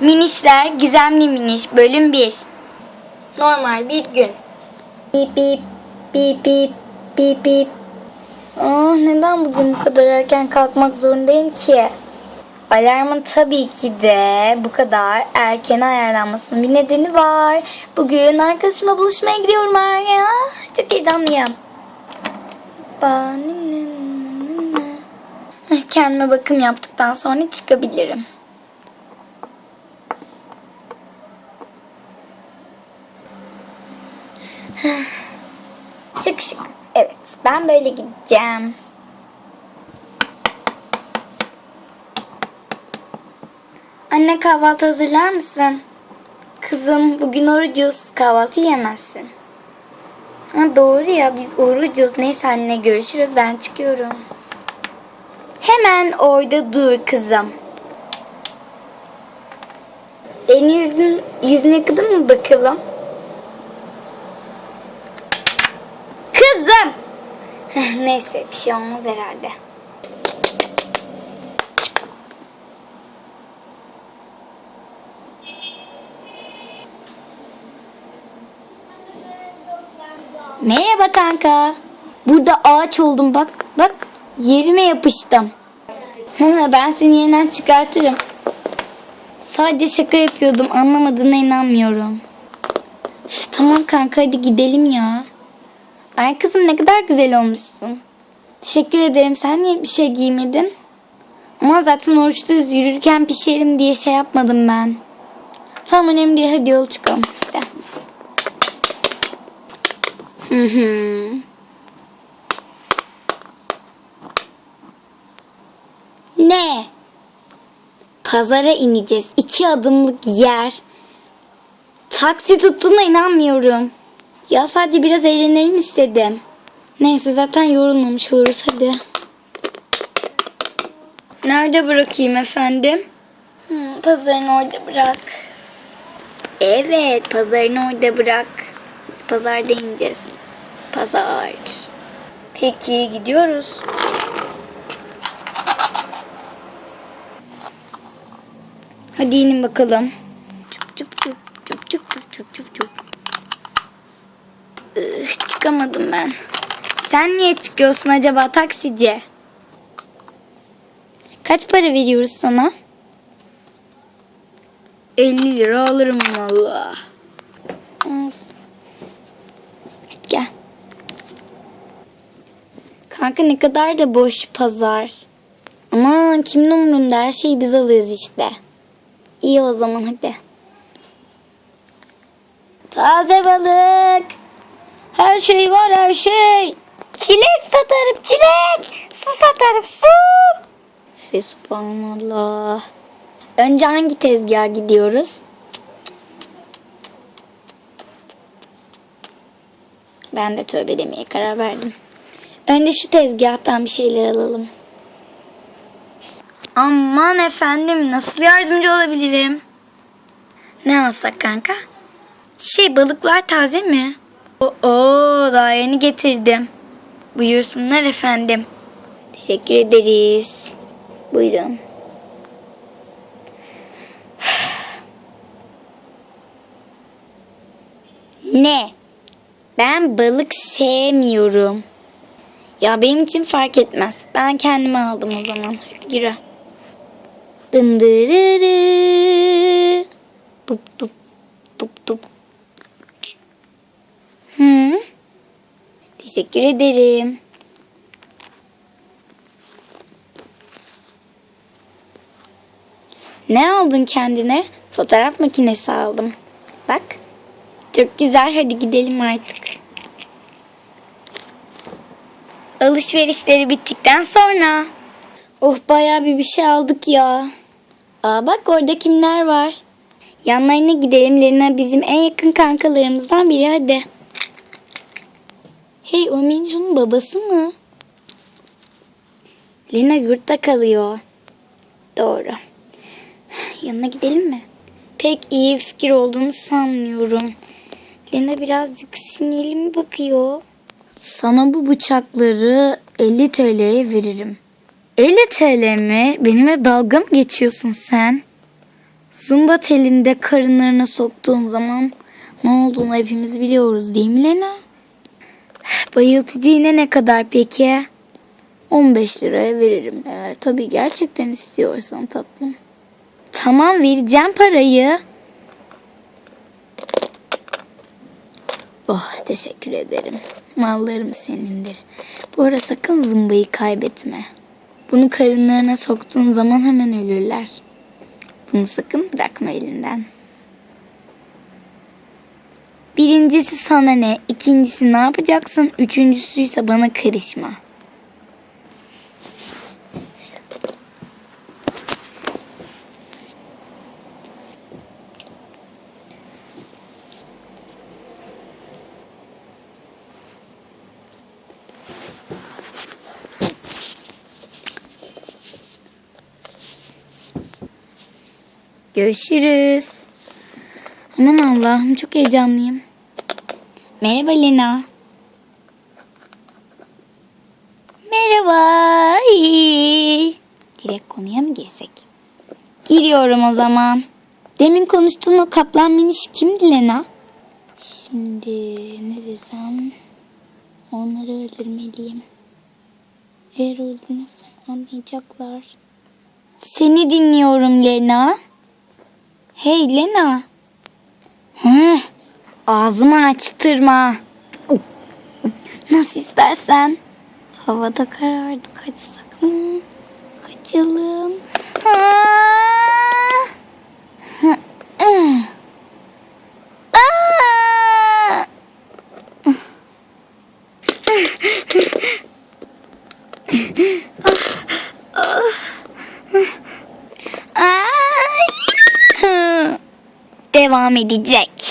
Minişler Gizemli Miniş bölüm 1 Normal bir gün Bip bip bip bip bip bip Ah neden bugün bu kadar erken kalkmak zorundayım ki? Alarmın tabii ki de bu kadar erken ayarlanmasının bir nedeni var. Bugün arkadaşımla buluşmaya gidiyorum ya. Çok heyecanlıyım. Kendime bakım yaptıktan sonra çıkabilirim. Şık şık. Evet, ben böyle gideceğim. Anne kahvaltı hazırlar mısın? Kızım bugün orucuz. Kahvaltı yemezsin. Ha, doğru ya biz orucuz. Neyse anne görüşürüz. Ben çıkıyorum. Hemen orada dur kızım. Elini yüzün, yüzünü yıkadın mı bakalım? Kızım! Heh, Neyse bir şey olmaz herhalde. Merhaba kanka. Burada ağaç oldum bak. Bak yerime yapıştım. ben seni yerinden çıkartırım. Sadece şaka yapıyordum. Anlamadığına inanmıyorum. Üf, tamam kanka hadi gidelim ya. Ay kızım ne kadar güzel olmuşsun. Teşekkür ederim. Sen niye bir şey giymedin? Ama zaten oruçluyuz. Yürürken pişerim diye şey yapmadım ben. Tamam önemli değil. Hadi yol çıkalım. Hadi. Hı. Ne? Pazara ineceğiz. İki adımlık yer. Taksi tuttuğuna inanmıyorum. Ya sadece biraz eğlenelim istedim. Neyse zaten yorulmamış oluruz hadi. Nerede bırakayım efendim? Hmm, pazarın orada bırak. Evet pazarın orada bırak. Biz pazarda ineceğiz. Pazar. Peki gidiyoruz. Hadi inin bakalım. Çıkamadım ben. Sen niye çıkıyorsun acaba taksici? Kaç para veriyoruz sana? 50 lira alırım valla. Gel. Kanka ne kadar da boş pazar. Aman kimin umurunda her şeyi biz alıyoruz işte. İyi o zaman hadi. Taze balık. Her şey var her şey. Çilek satarım çilek. Su satarım su. Fe subhanallah. Önce hangi tezgaha gidiyoruz? Ben de tövbe demeye karar verdim. Önce şu tezgahtan bir şeyler alalım. Aman efendim nasıl yardımcı olabilirim? Ne alsak kanka? Şey balıklar taze mi? Oo daha yeni getirdim. Buyursunlar efendim. Teşekkür ederiz. Buyurun. Ne? Ben balık sevmiyorum. Ya benim için fark etmez. Ben kendime aldım o zaman. Hadi yürü. Dındırırı. Dup dup. Dup dup. Hı? Teşekkür ederim. Ne aldın kendine? Fotoğraf makinesi aldım. Bak. Çok güzel. Hadi gidelim artık. Alışverişleri bittikten sonra. Oh bayağı bir bir şey aldık ya. Aa bak orada kimler var? Yanlarına gidelim. Lena bizim en yakın kankalarımızdan biri hadi. Hey o Mincu'nun babası mı? Lena yurtta kalıyor. Doğru. Yanına gidelim mi? Pek iyi fikir olduğunu sanmıyorum. Lena birazcık sinirli mi bakıyor? Sana bu bıçakları 50 TL'ye veririm. 50 TL mi? Benimle dalga mı geçiyorsun sen? Zımba telinde karınlarına soktuğun zaman ne olduğunu hepimiz biliyoruz değil mi Lena? Bayıltıcı iğne ne kadar peki? 15 liraya veririm eğer tabii gerçekten istiyorsan tatlım. Tamam vereceğim parayı. Oh teşekkür ederim. Mallarım senindir. Bu ara sakın zımbayı kaybetme. Bunu karınlarına soktuğun zaman hemen ölürler. Bunu sakın bırakma elinden. Birincisi sana ne, ikincisi ne yapacaksın, üçüncüsü ise bana karışma. Görüşürüz. Aman Allah'ım çok heyecanlıyım. Merhaba Lena. Merhaba. Direkt konuya mı girsek? Giriyorum o zaman. Demin konuştuğun o kaplan miniş kimdi Lena? Şimdi ne desem? Onları öldürmeliyim. Eğer öldürmezsem anlayacaklar. Seni dinliyorum Lena. Hey Lena. Hı, ağzımı açtırma. Nasıl istersen. Havada karardı kaçsak mı? Kaçalım. Devam edecek.